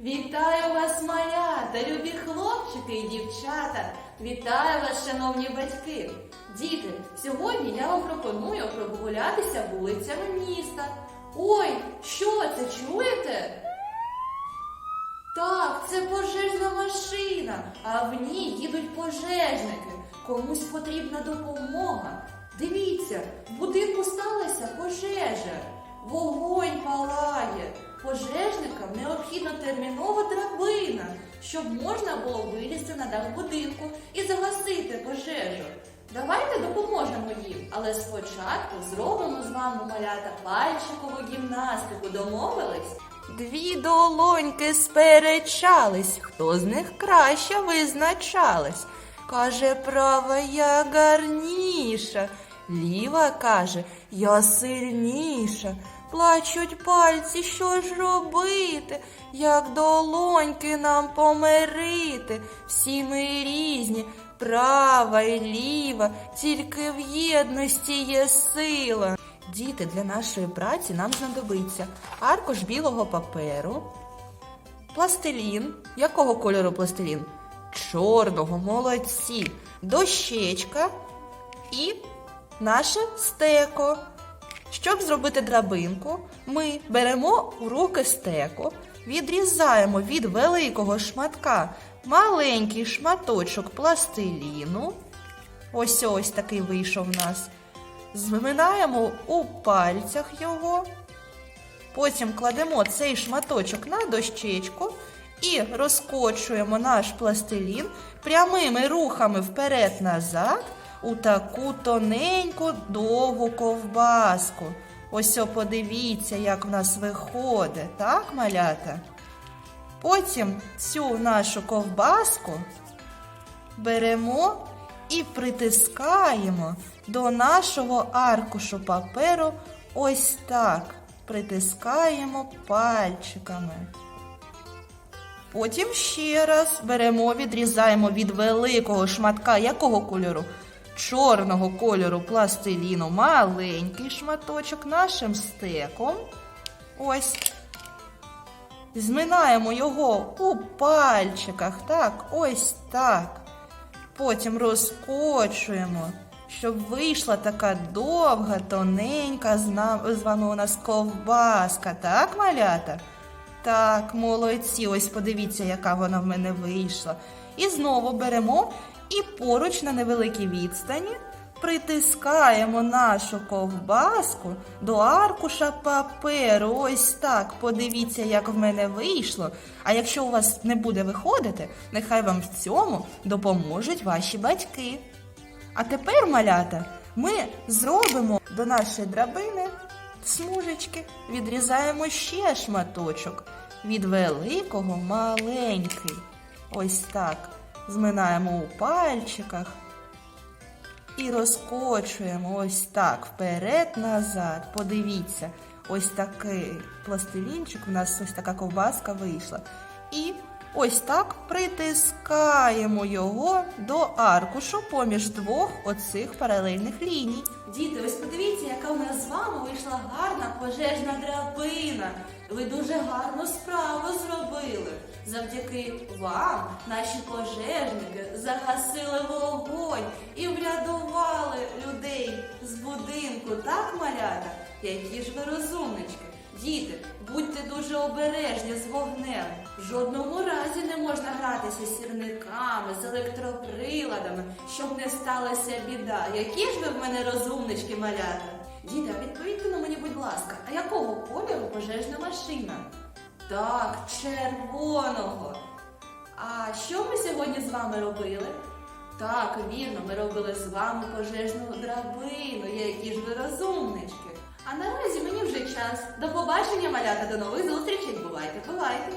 Вітаю вас, малята, любі хлопчики і дівчата. Вітаю вас, шановні батьки. Діти, сьогодні я вам пропоную прогулятися вулицями міста. Ой, що це чуєте? Так, це пожежна машина, а в ній їдуть пожежники. Комусь потрібна допомога. Дивіться, в будинку сталася пожежа. Вогонь палає. Пожежникам необхідна термінова драбина, щоб можна було вилізти на дах будинку і загасити пожежу. Давайте допоможемо їм, але спочатку зробимо з вами малята пальчикову гімнастику. Домовились? Дві долоньки сперечались, хто з них краще визначалась. Каже, права я гарніша, ліва каже, я сильніша. Плачуть пальці, що ж робити, як долоньки нам помирити. Всі ми різні, права і ліва, тільки в єдності є сила. Діти, для нашої праці нам знадобиться аркуш білого паперу, пластилін. Якого кольору пластилін? Чорного, молодці, дощечка і наше стеко. Щоб зробити драбинку, ми беремо у руки стеко, відрізаємо від великого шматка маленький шматочок пластиліну. Ось ось такий вийшов у нас. Зминаємо у пальцях його. Потім кладемо цей шматочок на дощечку і розкочуємо наш пластилін прямими рухами вперед-назад у таку тоненьку довгу ковбаску. Ось подивіться, як в нас виходить, так, малята? Потім цю нашу ковбаску беремо і притискаємо до нашого аркушу паперу ось так. Притискаємо пальчиками. Потім ще раз беремо, відрізаємо від великого шматка якого кольору? Чорного кольору пластиліну маленький шматочок нашим стеком. Ось. Зминаємо його у пальчиках. Так, ось так. Потім розкочуємо, щоб вийшла така довга, тоненька, зна- з вами у нас ковбаска. Так, малята? Так, молодці, ось подивіться, яка вона в мене вийшла. І знову беремо і поруч на невеликій відстані притискаємо нашу ковбаску до аркуша паперу. Ось так. Подивіться, як в мене вийшло. А якщо у вас не буде виходити, нехай вам в цьому допоможуть ваші батьки. А тепер, малята, ми зробимо до нашої драбини смужечки, відрізаємо ще шматочок від великого маленький. Ось так. Зминаємо у пальчиках і розкочуємо ось так вперед-назад. Подивіться, ось такий пластилінчик, у нас ось така ковбаска вийшла. І ось так притискаємо його до аркушу поміж двох оцих паралельних ліній. Діти, ось подивіться, яка у нас з вами вийшла гарна пожежна драбина. Ви дуже гарну справу зробили. Завдяки вам наші пожежники загасили вогонь і врятували людей з будинку. Так, малята? Які ж ви розумнички. Діти, будьте дуже обережні з вогнем. В жодному разі не можна гратися з сірниками, з електроприладами, щоб не сталася біда. Які ж ви в мене розумнички, малята? Діти, а відповідьте на мені, будь ласка, а якого кольору пожежна машина? Так, червоного. А що ми сьогодні з вами робили? Так, вірно, ми робили з вами пожежну драбину, які ж ви розумнички. А наразі мені вже час. До побачення, малята, до нових зустрічей. Бувайте, бувайте!